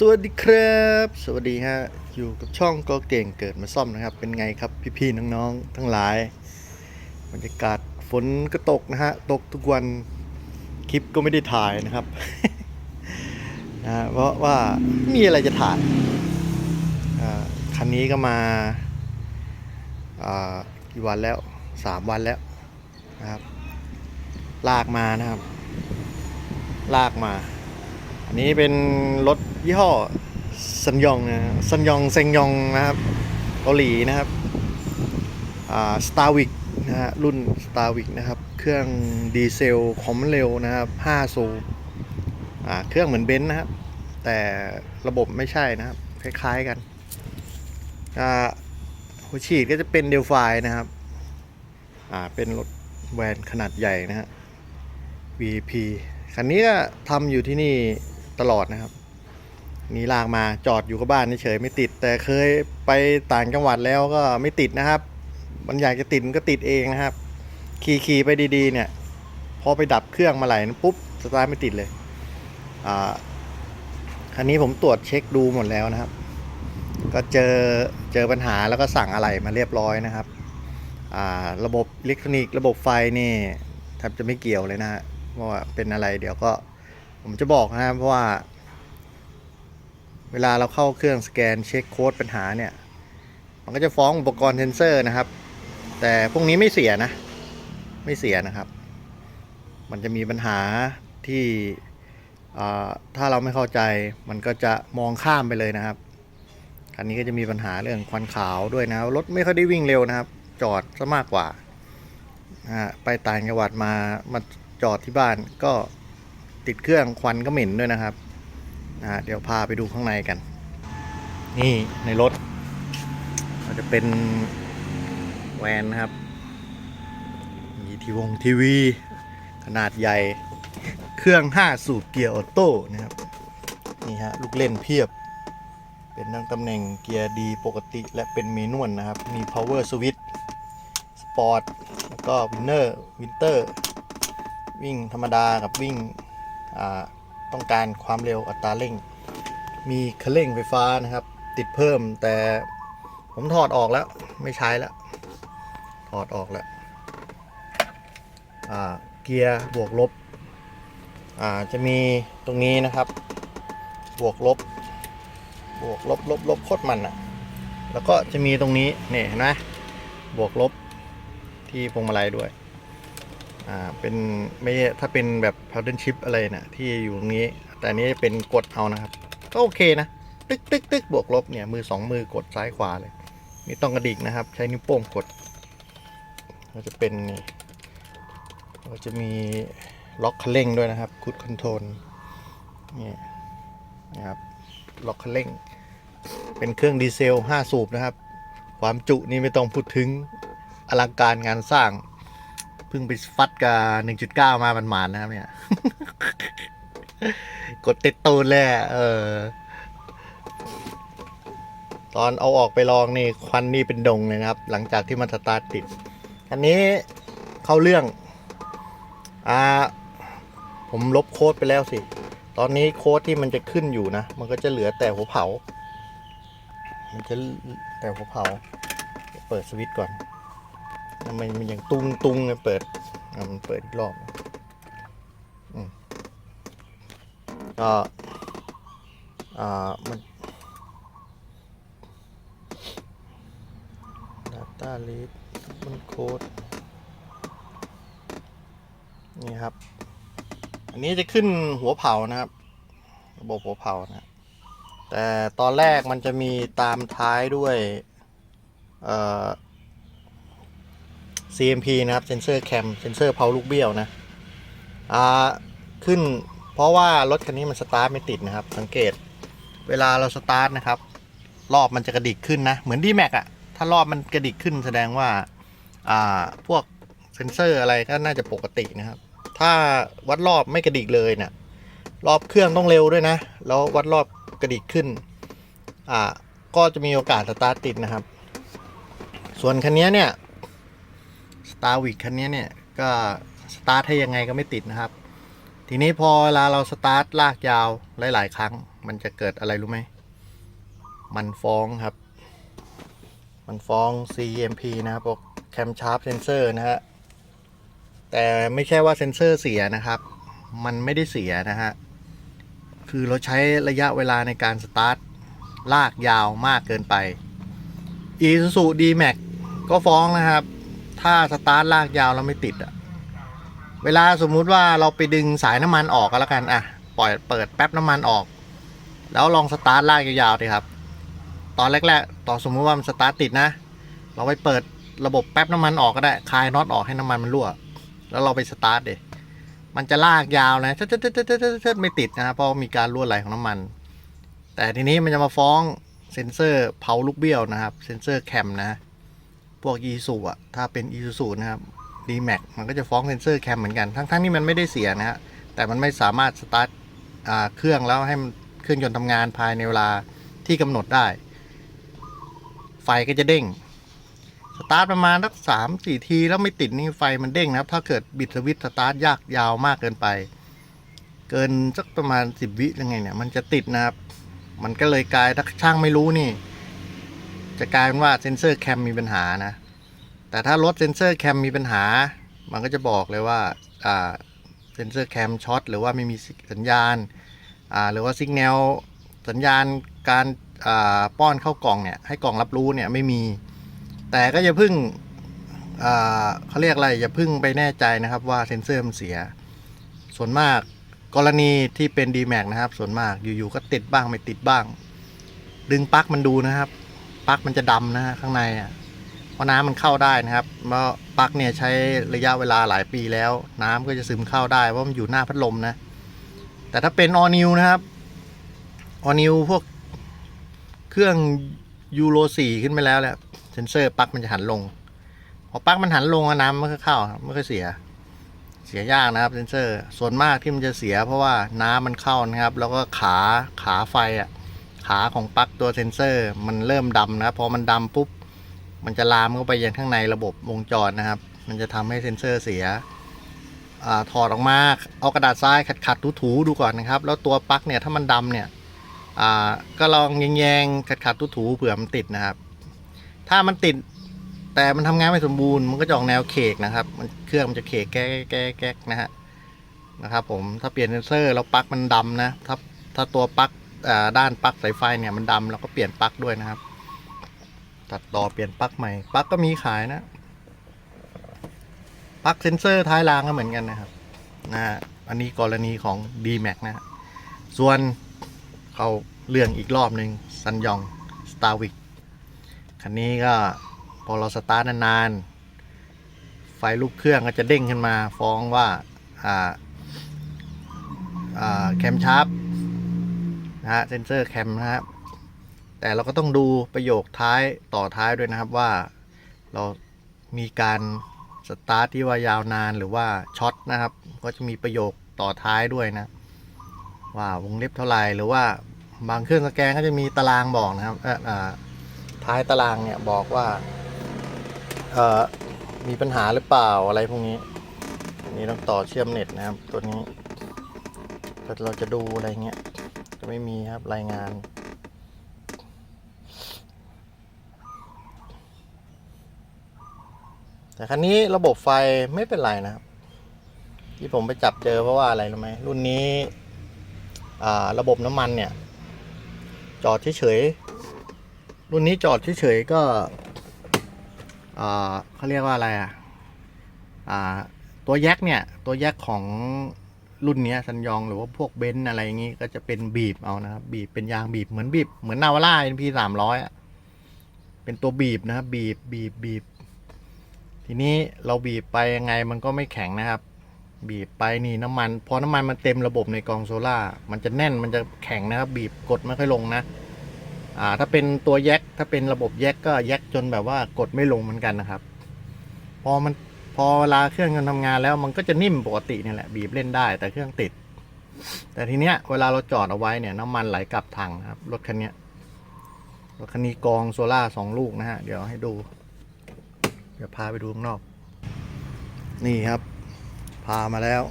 สวัสดีครับ สวัสดีฮะ อยู่กับช่องก็เก่งเกิดมาซ่อมนะครับ เป็นไงครับพี่ๆน้องๆทั้งหลาย บรรยากาศฝนก็ตกนะฮะ ตกทุกวัน คลิปก็ไม่ได้ถ่ายนะครับ นะเพราะว่าไม่มีอะไรจะถ่ายอ่าคันนี้ก็มาอ่ากี่วันแล้วสามวันแล้วนะครับ ลากมานะครับ ลากมา อันนี้เป็นรถยี่ห้อซันยองนะซันยองเซงยองนะครับเกาหลีนะครับอ่าสตาร์วิกนะฮะรุ่นสตาร์วิกนะครับ เครื่องดีเซลความเร็วนะครับ5สูบอ่าเครื่องเหมือนเบนซ์นะครับ แต่ระบบไม่ใช่นะครับ คล้ายๆกันอ่าหัวฉีดก็จะเป็นเดลไฟนะครับอ่าเป็นรถแวนขนาดใหญ่นะฮะ VP คันนี้ก็ทำอยู่ที่นี่ ตลอดนะครับ นี่ลากมาจอดอยู่กับบ้านเฉยไม่ติด แต่เคยไปต่างจังหวัดแล้วก็ไม่ติดนะครับ มันอยากจะติดมันก็ติดเองนะครับ ขี่ขี่ไปดีๆ เนี่ยพอไปดับเครื่องมาไหลนั้นปุ๊บสตาร์ทไม่ติดเลยอ่าคันนี้ผมตรวจเช็คดูหมดแล้วนะครับ ก็เจอเจอปัญหาแล้วก็สั่งอะไรมาเรียบร้อยนะครับอ่าระบบอิเล็กทรอนิกส์ระบบไฟนี่แทบจะไม่เกี่ยวเลยนะฮะว่าเป็นอะไรเดี๋ยวก็ ผมจะบอกนะครับเพราะว่า เวลาเราเข้าเครื่องสแกนเช็คโค้ดปัญหาเนี่ย มันก็จะฟ้องอุปกรณ์เซนเซอร์นะครับ แต่พวกนี้ไม่เสียนะ ไม่เสียนะครับ มันจะมีปัญหาที่ถ้าเราไม่เข้าใจมันก็จะมองข้ามไปเลยนะครับคันนี้ก็จะมีปัญหาเรื่องควันขาวด้วยนะรถไม่ค่อยได้วิ่งเร็วนะครับ จอดซะมากกว่าไปต่างจังหวัดมามาจอดที่บ้านก็ ติดเครื่องควันก็เหม็นด้วยนะครับนะฮะเดี๋ยวพาไปดูข้างในกัน นี่ในรถจะเป็นแวนนะครับ มีทีวงทีวี ขนาดใหญ่เครื่อง 5 สูบเกียร์ออโต้นะครับ นี่ฮะลูกเล่นเพียบ เป็นทั้งตำแหน่งเกียร์ดีปกติและเป็นเมนวลนะครับ มี power switch sport แล้วก็ winner winter วิ่งธรรมดากับวิ่ง ต้องการความเร็วอัตราเร่ง มีคันเร่งไฟฟ้านะครับ ติดเพิ่มแต่ผมถอดออกแล้วไม่ใช้แล้ว ถอดออกแล้วเกียร์บวกลบจะมีตรงนี้นะครับ บวกลบบวกลบลบลบโคตรมันอะ แล้วก็จะมีตรงนี้เนี่ยเห็นไหมบวกลบที่พวงมาลัยด้วย อ่าเป็นไม่ถ้าเป็นแบบ paddle shift อะไรนะที่อยู่ตรงนี้ แต่นี้เป็นกดเอานะครับ ก็โอเคนะตึกตึกตึกบวกลบเนี่ยมือสองมือกดซ้ายขวาเลยไม่ต้องกระดิกนะครับ ใช้นิ้วโป้งกดก็จะเป็นนี่ก็จะมีล็อกคันเร่งด้วยนะครับคูดคอนโทรลนี่นะครับล็อกคันเร่ง เป็นเครื่องดีเซล 5 สูบนะครับ ความจุนี่ไม่ต้องพูดถึงอลังการงานสร้าง พิ่งไปฟัดกับ1.9มามันหมานนะครับเนี่ย กดติดตูนเลยอะเออ ตอนเอาออกไปลองนี่ควันนี่เป็นดงเลยนะครับ หลังจากที่มันสตาร์ทติด อันนี้เข้าเรื่อง อ่า ผมลบโค้ดไปแล้วสิ ตอนนี้โค้ดที่มันจะขึ้นอยู่นะ มันก็จะเหลือแต่หัวเผา มันจะแต่หัวเผา เปิดสวิตช์ก่อน ทำไมมันยังตุงตุงเลยเปิดอะมันเปิดอีกรอบก็อ่ามัน Data Read มันโค้ดนี่ครับ อันนี้จะขึ้นหัวเผานะครับ ระบบหัวเผานะ แต่ตอนแรกมันจะมีตามท้ายด้วย เอ่อ CMP นะครับเซนเซอร์แคมเซนเซอร์เพาลูกเบี้ยวนะอ่าขึ้นเพราะว่ารถคันนี้มันสตาร์ทไม่ติดนะครับ สังเกตเวลาเราสตาร์ทนะครับรอบมันจะกระดิกขึ้นนะ เหมือนดีแม็กอะถ้ารอบมันกระดิกขึ้นแสดงว่าอ่าพวกเซนเซอร์อะไรก็น่าจะปกตินะครับ ถ้าวัดรอบไม่กระดิกเลยเนี่ยรอบเครื่องต้องเร็วด้วยนะ แล้ววัดรอบกระดิกขึ้นอ่าก็จะมีโอกาสสตาร์ทติดนะครับ ส่วนคันนี้เนี่ย สตาร์วิกคันนี้เนี่ยก็สตาร์ทให้ยังไงก็ไม่ติดนะครับ ทีนี้พอเวลาเราสตาร์ทลากยาวหลาย ๆ ครั้ง มันจะเกิดอะไรรู้ไหม มันฟ้องครับ มันฟ้อง CMP นะครับพวก Cam Sharp Sensor นะฮะแต่ไม่ใช่ว่าเซนเซอร์เสียนะครับ มันไม่ได้เสียนะฮะ คือเราใช้ระยะเวลาในการสตาร์ทลากยาวมากเกินไป Isuzu D-Max ก็ฟ้องนะครับ ถ้าสตาร์ทลากยาวแล้วไม่ติดอะเวลาสมมุติว่าเราไปดึงสายน้ำมันออกก็แล้วกันอะปล่อยเปิดแป๊บน้ำมันออก แล้วลองสตาร์ทลากยาวๆดิครับ ตอนแรกๆตอนสมมุติว่ามันสตาร์ทติดนะ เราไปเปิดระบบแป๊บน้ำมันออกก็ได้คลายน็อตออกให้น้ำมันมันรั่ว แล้วเราไปสตาร์ทเดมันจะลากยาวนะเชิดไม่ติดนะครับเพราะมีการรั่วไหลของน้ำมัน แต่ทีนี้มันจะมาฟ้องเซ็นเซอร์เผาลูกเบี้ยวนะครับ เซ็นเซอร์แคมนะ พวก e s u อะถ้าเป็น e s u นะครับ d m a x มันก็จะฟ้องเซนเซอร์แคมเหมือนกัน ทั้งๆที่มันไม่ได้เสียนะฮะ แต่มันไม่สามารถสตาร์ทเครื่องแล้วให้มันเครื่องยนต์ทำงานภายในเวลาที่กำหนดได้ ไฟก็จะเด้ง สตาร์ทประมาณสักสามสี่ทีแล้วไม่ติดนี่ไฟมันเด้งนะครับ ถ้าเกิดบิดสวิตสตาร์ทยากยาวมากเกินไป เกินสักประมาณสิบวิยังไงเนี่ย มันจะติดนะครับ มันก็เลยกลายถ้าช่างไม่รู้นี่ จะกลายเป็นว่าเซนเซอร์แคมมีปัญหานะ แต่ถ้ารถเซนเซอร์แคมมีปัญหา มันก็จะบอกเลยว่าเซนเซอร์แคมช็อตหรือว่าไม่มีสัญญาณหรือว่าสัญญาณสัญญาณการาป้อนเข้ากล่องเนี่ยให้กล่องรับรู้เนี่ยไม่มี แต่ก็อย่าพึ่งเขาเรียกอะไรอย่าพึ่งไปแน่ใจนะครับว่าเซนเซอร์มันเสีย ส่วนมากกรณีที่เป็น d m a x นะครับ ส่วนมากอยู่ๆก็ติดบ้างไม่ติดบ้าง ดึงปลั๊กมันดูนะครับ ปลั๊กมันจะดำนะฮะข้างในอะเพราะน้ำมันเข้าได้นะครับเพราะปลั๊กเนี่ยใช้ระยะเวลาหลายปีแล้ว น้ำก็จะซึมเข้าได้เพราะมันอยู่หน้าพัดลมนะ แต่ถ้าเป็นออนิวนะครับออนิวพวกเครื่องยูโร4ขึ้นไปแล้วแหละเซนเซอร์ปลั๊กมันจะหันลงพอปลั๊กมันหันลงน้ำมันก็เข้าไม่ค่อยเสียเสียยากนะครับเซนเซอร์ ส่วนมากที่มันจะเสีย เพราะว่าน้ำมันเข้านะครับ แล้วก็ขาขาไฟอะ ขาของปลั๊กตัวเซนเซอร์ มันเริ่มดำนะครับพอมันดำปุ๊บมันจะลามเข้าไปยังข้างในระบบวงจรนะครับ มันจะทำให้เซนเซอร์เสียอถอดออกมาเอากระดาษทรายขัดๆถูๆดูก่อนนะครับ แล้วตัวปลั๊กเนี่ยถ้ามันดำเนี่ยก็ลองแยงๆขัดๆถูๆเผื่อมันติดนะครับ ถ้ามันติดแต่มันทำงานไม่สมบูรณ์มันก็จะออกแนวเคกนะครับมันเครื่องมันจะเคกแก๊กแก๊กแก๊กนะฮะนะครับผมถ้าเปลี่ยนเซนเซอร์แล้วปลั๊กมันดำนะถ้าถ้าตัวปลั๊ก ด้านปลั๊กสายไฟเนี่ยมันดำเราก็เปลี่ยนปลั๊กด้วยนะครับ ตัดต่อเปลี่ยนปลั๊กใหม่ปลั๊กก็มีขายนะปลั๊กเซนเซอร์ท้ายรางก็เหมือนกันนะครับนะอันนี้กรณีของ d m a x นะฮะส่วนเขาเรื่องอีกรอบหนึ่งซันยอง s t a r w i c คันนี้ก็พอเราสตาร์ทนานๆ ไฟลูกเครื่องก็จะเด้งขึ้นมาฟ้องว่า อ่า อ่า แคมชาร์ป นะฮะเซนเซอร์แคมนะครับแต่เราก็ต้องดูประโยคท้ายต่อท้ายด้วยนะครับว่า เรามีการสตาร์ทที่ว่ายาวนานหรือว่าช็อตนะครับ ก็จะมีประโยคต่อท้ายด้วยนะ ว่าวงเล็บเท่าไหร่หรือว่าบางเครื่องสแกนก็จะมีตารางบอกนะครับท้ายตารางเนี่ยบอกว่ามีปัญหาหรือเปล่าอะไรพวกนี้นนี้ต้องต่อเชื่อมเน็ตนะครับ ตัวนี้เราจะดูอะไรเงี้ย ไม่มีครับรายงาน แต่คันนี้ระบบไฟไม่เป็นไรนะครับ ที่ผมไปจับเจอเพราะว่าอะไรรู้ไหมรุ่นนี้ระบบน้ำมันเนี่ย จอดเฉยๆรุ่นนี้จอดเฉยๆก็เขาเรียกว่าอะไรอะอ่าตัวแยกเนี่ย ตัวแยกของ รุ่นนี้ซันยองหรือว่าพวกเบนซ์อะไรอย่างงี้ก็จะเป็นบีบเอานะครับ บีบเป็นยางบีบเหมือนบีบเหมือนนาวาร่า NP สามร้อยอะเป็นตัวบีบนะครับ บีบบีบบีบ ทีนี้เราบีบไปยังไงมันก็ไม่แข็งนะครับ บีบไปนี่น้ำมัน พอน้ำมันมันเต็มระบบในกองโซล่ามันจะแน่นมันจะแข็งนะครับ บีบกดไม่ค่อยลงนะอ่าถ้าเป็นตัวแยกถ้าเป็นระบบแยกก็แยกจนแบบว่ากดไม่ลงเหมือนกันนะครับ พอมัน พอเวลาเครื่องยนต์ทำงานแล้วมันก็จะนิ่มปกตินี่แหละบีบเล่นได้ แต่เครื่องติด แต่ทีเนี้ยเวลาเราจอดเอาไว้เนี่ยน้ำมันไหลกลับถังนะครับรถคันนี้รถคันนี้กองโซล่าสองลูกนะฮะเดี๋ยวให้ดู เดี๋ยวพาไปดูข้างนอก นี่ครับ พามาแล้ว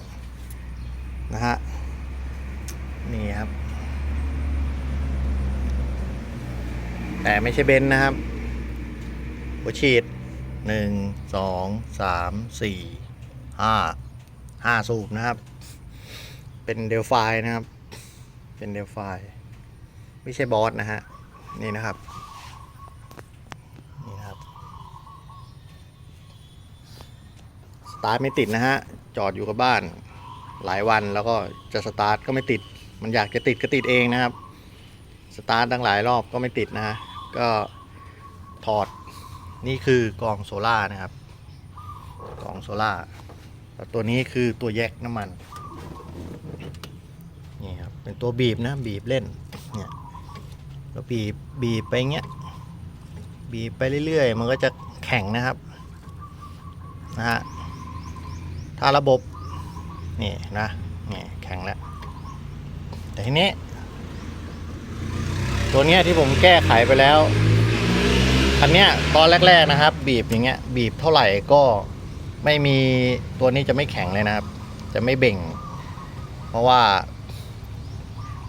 นะฮะนี่ครับ แต่ไม่ใช่เบนนะครับหัวฉีด หนึ่งสองสามสี่ห้าห้าสูบนะครับ เป็นเดลไฟนะครับ เป็นเดลไฟไม่ใช่บอสนะฮะ นี่นะครับนี่นะครับ สตาร์ทไม่ติดนะฮะ จอดอยู่กับบ้านหลายวันแล้วก็จะสตาร์ทก็ไม่ติด มันอยากจะติดก็ติดเองนะครับ สตาร์ทตั้งหลายรอบก็ไม่ติดนะฮะ ก็ นี่คือกองโซล่านะครับ กองโซล่าแล้วตัวนี้คือตัวแยกน้ำมัน นี่ครับ เป็นตัวบีบนะ บีบเล่น เนี่ยแล้วบีบ บีบไปเงี้ย บีบไปเรื่อยๆ มันก็จะแข็งนะครับ นะฮะ ถ้าระบบ นี่นะ นี่แข็งแล้ว แต่ทีนี้ ตัวเนี้ยที่ผมแก้ไขไปแล้ว คันเนี้ยตอนแรกๆนะครับ บีบอย่างเงี้ยบีบเท่าไหร่ก็ไม่มีตัวนี้จะไม่แข็งเลยนะครับ จะไม่เบ่ง เพราะว่า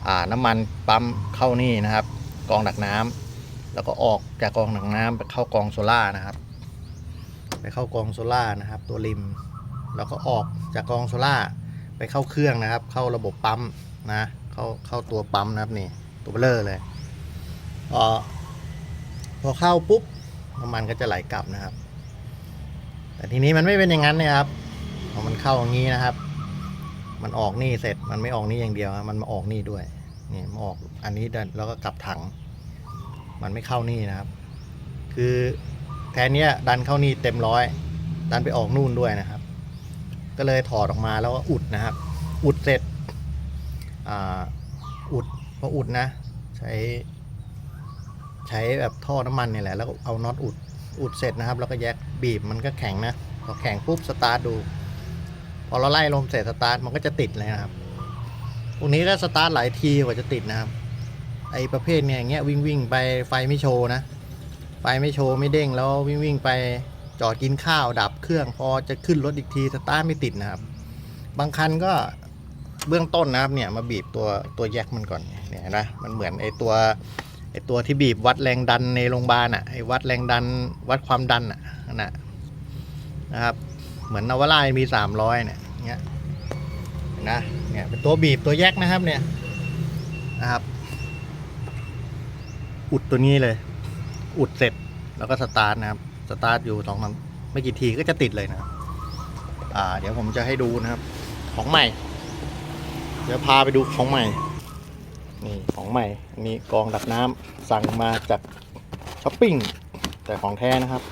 อ่าน้ำมันปั๊มเข้านี่นะครับ กองดักน้ำแล้วก็ออกจากกองดักน้ำไปเข้ากองโซล่านะครับ ไปเข้ากองโซล่านะครับ ตัวริม แล้วก็ออกจากกองโซล่าไปเข้าเครื่องนะครับ เข้าระบบปั๊มนะ เข้าเข้าตัวปั๊มนะครับนี่ตัวเบลเลอร์เลยพอ พอเข้าปุ๊บน้ำมันก็จะไหลกลับนะครับ แต่ทีนี้มันไม่เป็นอย่างนั้นนะครับพอมันเข้าอย่างนี้นะครับ มันออกนี่เสร็จมันไม่ออกนี่อย่างเดียวมันมาออกนี่ด้วยนี่มาออกอันนี้ดันแล้วก็กลับถัง มันไม่เข้านี่นะครับ คือแทนเนี้ยดันเข้านี่เต็มร้อย ดันไปออกนู่นด้วยนะครับ ก็เลยถอดออกมาแล้วก็อุดนะครับ อุดเสร็จอ่าอุดพออุดนะ ใช้ ใช้แบบท่อน้ำมันนี่แหละ แล้วเอาน็อตอุดอุดเสร็จนะครับ แล้วก็แยกบีบมันก็แข็งนะพอแข็งปุ๊บสตาร์ทดู พอเราไล่ลมเสร็จสตาร์ทมันก็จะติดเลยนะครับพวกนี้ถ้าสตาร์ทหลายทีกว่าจะติดนะครับ ไอ้ประเภทเนี่ยอย่างเงี้ยวิ่งวิ่งไปไฟไม่โชว์นะ ไฟไม่โชว์ไม่เด้งแล้ววิ่งวิ่งไปจอดกินข้าวดับเครื่องพอจะขึ้นรถอีกทีสตาร์ทไม่ติดนะครับ บางคันก็เบื้องต้นนะครับเนี่ยมาบีบตัวตัวแยกมันก่อนเนี่ยนะมันเหมือนไอ้ตัว ไอตัวที่บีบวัดแรงดันในโรงพยาบาลอะไอ้วัดแรงดันวัดความดันอะน่ะนะครับ เหมือนนวารายมีสามร้อยเนี่ยเงี้ยนะเนี่ยเป็นตัวบีบตัวแยกนะครับเนี่ยนะครับ อุดตัวนี้เลย อุดเสร็จแล้วก็สตาร์ทนะครับสตาร์ทอยู่สองสามไม่กี่ทีก็จะติดเลยนะครับอ่า เดี๋ยวผมจะให้ดูนะครับ ของใหม่ เดี๋ยวพาไปดูของใหม่ นี่ของใหม่ อันนี้กองดักน้ำสั่งมาจากช้อปปิ้ง แต่ของแท้นะครับ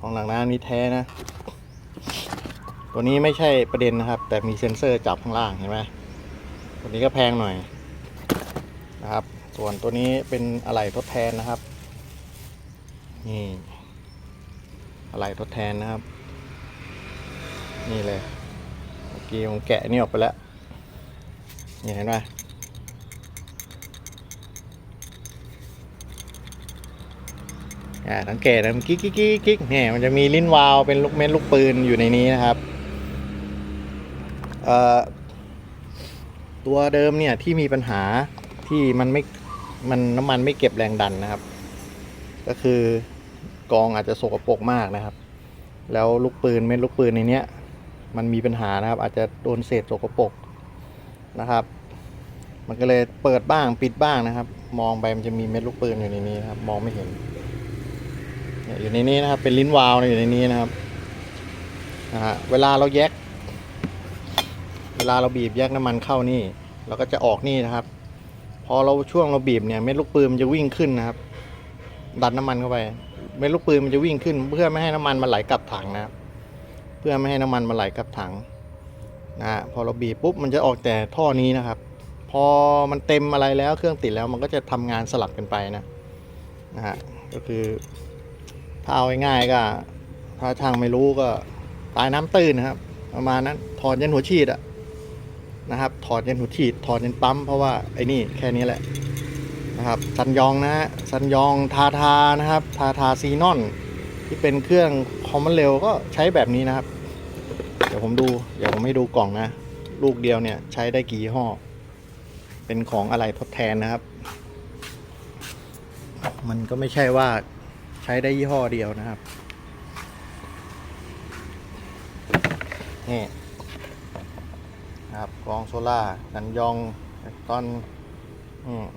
ของดักน้ำนี้แท้นะ ตัวนี้ไม่ใช่ประเด็นนะครับ แต่มีเซ็นเซอร์จับข้างล่างเห็นไหมตัวนี้ก็แพงหน่อยนะครับ ส่วนตัวนี้เป็นอะไหล่ทดแทนนะครับ นี่อะไหล่ทดแทนนะครับ นี่เลยเมื่อกี้ผมแกะนี่ออกไปแล้วนี่เห็นไหม อ่าสังเกตนะมันกิ๊กกิ๊กกิ๊กเนี่ยมันจะมีลิ้นวาล์วเป็นลูกเม็ดลูกปืนอยู่ในนี้นะครับเอ่อตัวเดิมเนี่ยที่มีปัญหาที่มันไม่มันน้ำมันไม่เก็บแรงดันนะครับ ก็คือกองอาจจะสกปรกมากนะครับ แล้วลูกปืนเม็ดลูกปืนในเนี้ยมันมีปัญหานะครับ อาจจะโดนเศษสกปรกนะครับ มันก็เลยเปิดบ้างปิดบ้างนะครับ มองไปมันจะมีเม็ดลูกปืนอยู่ในนี้นะครับ มองไม่เห็น อยู่ในนี้นะครับ เป็นลิ้นวาล์วอยู่ในนี้นะครับนะฮะเวลาเราแยก เวลาเราบีบแยกน้ำมันเข้านี่ เราก็จะออกนี่นะครับ พอเราช่วงเราบีบเนี่ยเม็ดลูกปืนมันจะวิ่งขึ้นนะครับ ดันน้ำมันเข้าไป เม็ดลูกปืนมันจะวิ่งขึ้น เพื่อไม่ให้น้ำมันมันไหลกลับถังนะครับ เพื่อไม่ให้น้ำมันมันไหลกลับถังนะฮะพอเราบีบปุ๊บมันจะออกแต่ท่อนี้นะครับ พอมันเต็มอะไรแล้วเครื่องติดแล้วมันก็จะทำงานสลับกันไปนะนะฮะก็คือ ถ้าเอาง่ายๆก็ ถ้าช่างไม่รู้ก็ตายน้ำตื้นนะครับ ประมาณนั้นถอดยันหัวฉีดอะนะครับ ถอดยันหัวฉีดถอดยันปั๊มเพราะว่าไอ้นี่แค่นี้แหละนะครับซันยองนะฮะซันยองทาทานะครับ ทาทาซีนอน ที่เป็นเครื่องคอมมอนเร็วก็ใช้แบบนี้นะครับ เดี๋ยวผมดู เดี๋ยวผมให้ดูกล่องนะ ลูกเดียวเนี่ยใช้ได้กี่ยี่ห้อเป็นของอะไรทดแทนนะครับ มันก็ไม่ใช่ว่า ใช้ได้ยี่ห้อเดียวนะครับ นี่นะครับกองโซล่าสันยองตอน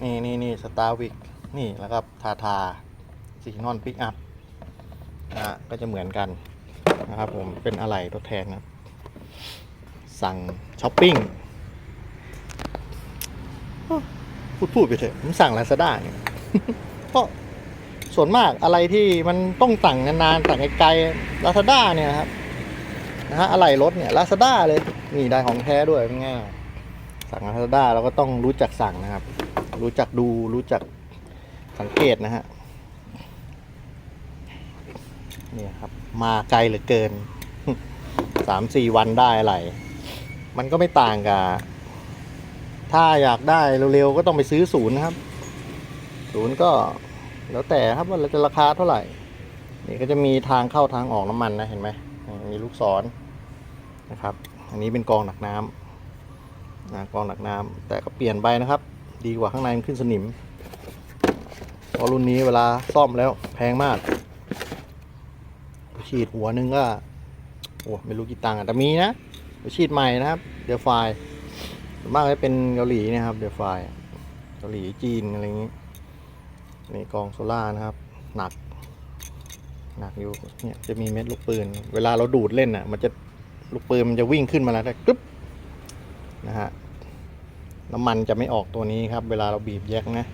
นี่นี่นี่สตาร์วิกนี่แล้วก็ทาทาซีนอนปิกอัพนะฮะก็จะเหมือนกันนะครับผมเป็นอะไรทดแทนนะสั่งช้อปปิ้งพูดพูดไปเถอะผมสั่งลาซาด้าเนี่ยก็ ส่วนมากอะไรที่มันต้องสั่งนานๆสั่งไกลๆลาซาด้าเนี่ยครับนะฮะอะไหล่รถเนี่ยลาซาด้าเลยนี่ได้ของแท้ด้วยเป็นไงสั่งลาซาด้าเราก็ต้องรู้จักสั่งนะครับ รู้จักดูรู้จักสังเกตนะฮะเนี่ยครับ มาไกลเหลือเกินสามสี่วันได้อะไร มันก็ไม่ต่างกับ ถ้าอยากได้เร็วๆก็ต้องไปซื้อศูนย์นะครับ ศูนย์ก็ แล้วแต่ครับว่าเราจะราคาเท่าไหร่ นี่ก็จะมีทางเข้าทางออกน้ำมันนะเห็นไหมมีลูกศรนนะครับ อันนี้เป็นกองหนักน้ำนะกองหนักน้ำแต่ก็เปลี่ยนไปนะครับ ดีกว่าข้างในมันขึ้นสนิมเพราะรุ่นนี้เวลาซ่อมแล้วแพงมาก ฉีดหัวหนึงก็โอ้ไม่รู้กี่ตังค์แต่มีนะฉีดใหม่นะครับ เดลไฟส่วนมากจะเป็นเกาหลีนะครับ เดลไฟเกาหลีจีนอะไรอย่างนี้ นี่กองโซล่านะครับ หนัก หนักอยู่เนี่ยจะมีเม็ดลูกปืน เวลาเราดูดเล่นอะ มันจะลูกปืนมันจะวิ่งขึ้นมาแล้วได้กรึ๊บนะฮะน้ำมันจะไม่ออกตัวนี้ครับ เวลาเราบีบแยกนะ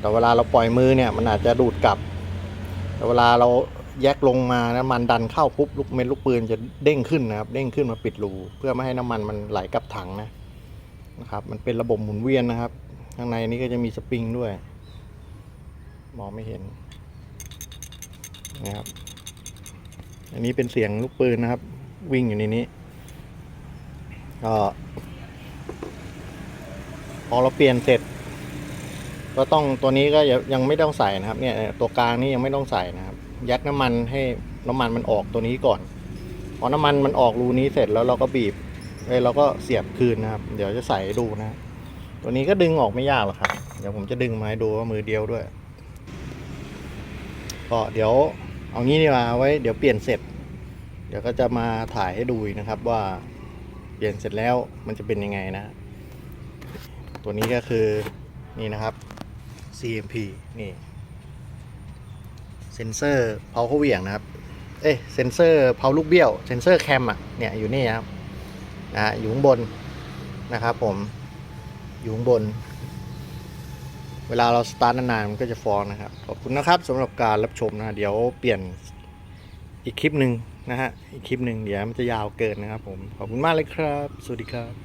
แต่เวลาเราปล่อยมือเนี่ย มันอาจจะดูดกลับ แต่เวลาเราแยกลงมาน้ำมันดันเข้าปุ๊บลูกเม็ดลูกปืนจะเด้งขึ้นนะครับ เด้งขึ้นมาปิดรูเพื่อไม่ให้น้ำมันมันไหลกลับถังนะนะครับ มันเป็นระบบหมุนเวียนนะครับ ข้างในนี้ก็จะมีสปริงด้วย มองไม่เห็นนะครับ อันนี้เป็นเสียงลูกปืนนะครับ วิ่งอยู่ในนี้ก็พอเราเปลี่ยนเสร็จ ก็ต้องตัวนี้ก็ยังไม่ต้องใส่นะครับ เนี่ยตัวกลางนี้ยังไม่ต้องใส่นะครับ ยัดน้ำมันให้น้ำมันมันออกตัวนี้ก่อนพอน้ำมันมันออกรูนี้เสร็จแล้วเราก็บีบเอ้ยเราก็เสียบคืนนะครับ เดี๋ยวจะใส่ดูนะ ตัวนี้ก็ดึงออกไม่ยากหรอกครับ เดี๋ยวผมจะดึงมาให้ดูว่ามือเดียวด้วย ก็เดี๋ยวเอางี้ดีกว่าเอาไว้เดี๋ยวเปลี่ยนเสร็จ เดี๋ยวก็จะมาถ่ายให้ดูนะครับว่าเปลี่ยนเสร็จแล้วมันจะเป็นยังไงนะ ตัวนี้ก็คือนี่นะครับ CMP นี่เซนเซอร์เพาเขาเหวี่ยงนะครับ เอ้เซนเซอร์เพาลูกเบี้ยว เซนเซอร์แคมอะ เนี่ยอยู่นี่ครับ นะอยู่ข้างบนนะครับผม อยู่ข้างบน เวลาเราสตาร์ทนานๆมันก็จะฟองนะครับ ขอบคุณนะครับสำหรับการรับชมนะเดี๋ยวเปลี่ยนอีกคลิปหนึ่งนะฮะอีกคลิปหนึ่งเดี๋ยวมันจะยาวเกินนะครับผมขอบคุณมากเลยครับ สวัสดีครับ